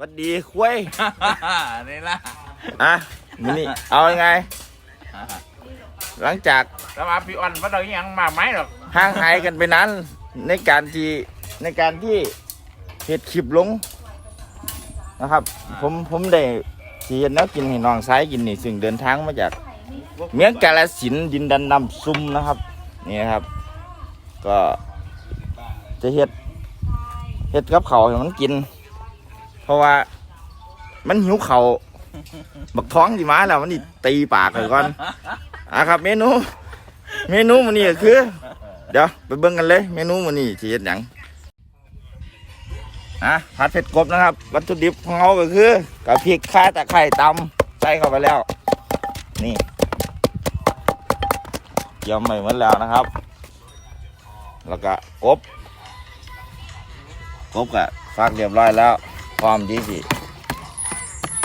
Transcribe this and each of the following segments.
หวัดดีคุยนี่ล่ะอะมินี่เอายังไง หลังจากแล้วมาพี่อ่อนว่าเรายังมาไหมหรอกห่างหายกันไปนั้น ในการที่ในการที่เห็ดคลิปลงนะครับ ผมผมได้ที่เห็นแล้วกินให้น้องซ้ายกินนี่ซึ่งเดินทางมาจาก เมียงกาลสินธุ์ดินดันนำซุ่มนะครับ นี่นะครับ ก็จะเห็ดเห็ดกับเขาวให้มันกิน เพราะว่า มันหิวเขาบักท้องสิมาแล้วมันนี่ตีปากเลยก่อนอะครับ เมนู เมนูมันนี่ก็คือ เดี๋ยวไปเบิ่งกันเลย เมนูมันนี่สิเฮ็ดหยังอะผัดเผ็ดกบนะครับ วัตถุดิบของเราก็คือกะพริกข่าตะไคร้ตำใส่เข้าไปแล้ว นี่เกี่ยวใหม่หมดแล้วนะครับ แล้วก็กบกบก็ฟักเรียบร้อยแล้ว พร้อมที่สิ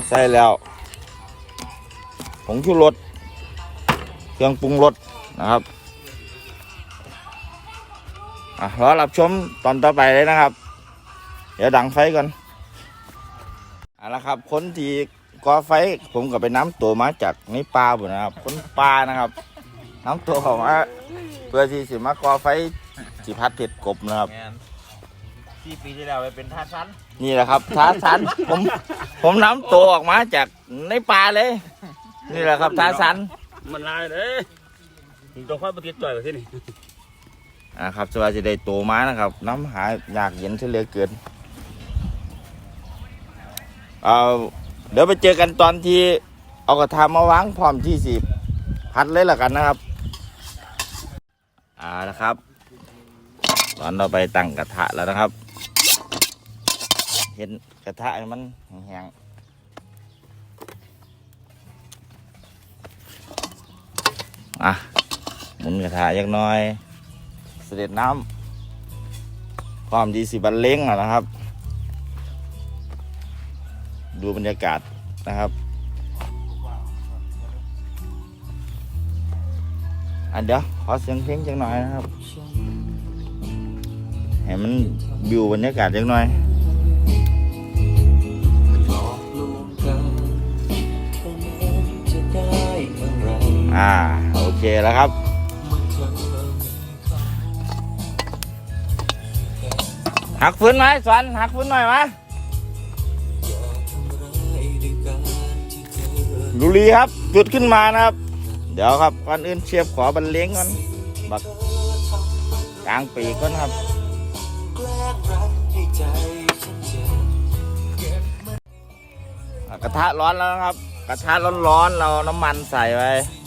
ใส่แล้วผงชูรสเครื่องปรุงรสนะครับอะรอรับชมตอนต่อไปเลยนะครับ เดี๋ยวดังไฟก่อนเอาละครับคนที่ก่อไฟผมก็ไปน้ำตัวมาจากในป่าบุนะครับคนป่านะครับ น้ำตัวของมาเพื่อที่สิมาก่อไฟสิพัดเผ็ดกบนะครับ ที่ปีที่แล้วไปเป็นท่าชั้นนี่แหละครับท้าสันผมผมน้ำตัวออกมาจากในป่าเลย นี่แหละครับท้าสันมันลายเลยมึงต้องค่อยปฏิจ่อยไปที่นี่อ่าครับสวัสดีได้โตมานะครับ น้ำหายากเย็นเฉลือเกินเอาเดี๋ยวไปเจอกันตอนที่เอากระทะมาวางพร้อมที่สิพัดเลยละกันนะครับอ่านะครับ ตอนเราไปตั้งกระทะแล้วนะครับ เห็นกระทะมันแห้งๆอะหมุนกระทะยักน้อย เสด็จน้ำความดีสิบันเล้งอะนะครับ ดูบรรยากาศนะครับอันเดี๋ยวขอเสียงเพลงจังหน่อยนะครับ ให้มันวิวบรรยากาศจังหน่อย เคแล้วครับ หักฟื้นไหมสวนหักฟื้นหน่อยไหมลุลีครับ จุดขึ้นมานะครับ เดี๋ยวครับก่อนอื่นเชียบขอบรรเลงก่อนบักกลางปีก่อนครับกระทะร้อนแล้วนะครับ กระทะร้อนๆเราน้ำมันใส่ไปอะ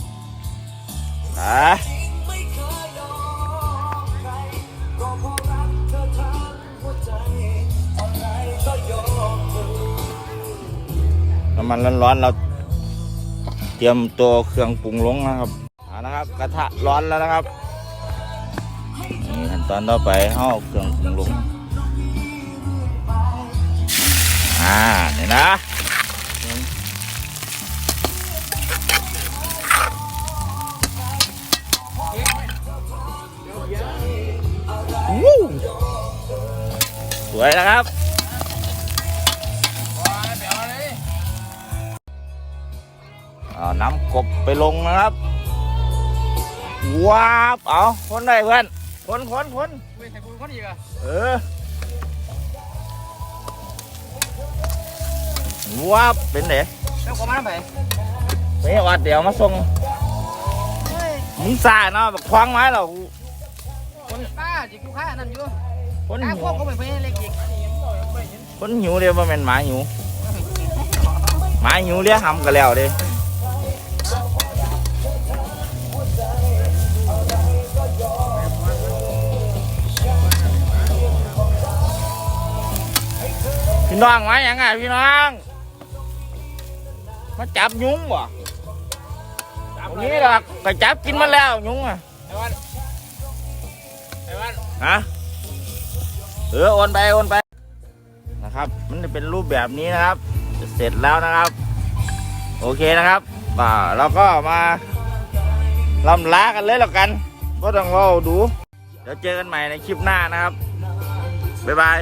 น้ำมันร้อนๆเราเตรียมตัวเครื่องปรุงลงนะครับเอานะครับ กระทะร้อนแล้วนะครับนี่ขั้นตอนต่อไปเอเครื่องปรุงลงอ่านี่นะ วยนะครับเอาน้ำกบไปลงนะครับ ว้าบเอาคนได้เพื่อนคนคนคนไม่ใช่กูคนอีกอะเออว้าบเป็นเด๋แล้วก็มาไปไปวัดเดี๋ยวมาส่งมึงซ่าเนาะแบบคว้างไม้เหรอคนป้าจิกูฆ่านั่นอยู่คนกล้าหิควบวก็ไปเพื่อนเล็กอีก คนหิวเดียวมาเป็นหมาหิวหมาหิวเรียกหำกันแล้วเด้พี่น้องมาอย่างไงพี่น้องมาจับยุงบ่ตรงนี้หรอกก็จับกินมาแล้วยุงอะไอ้วันไอ้วันฮะเออโอนไปโอนไป นะครับ มันจะเป็นรูปแบบนี้นะครับจะเสร็จแล้วนะครับ โอเคนะครับอ่าเราก็มาลำลากันเลยแล้วกันก็ต้องรอดู เดี๋ยวเจอกันใหม่ในคลิปหน้านะครับ บ๊ายบาย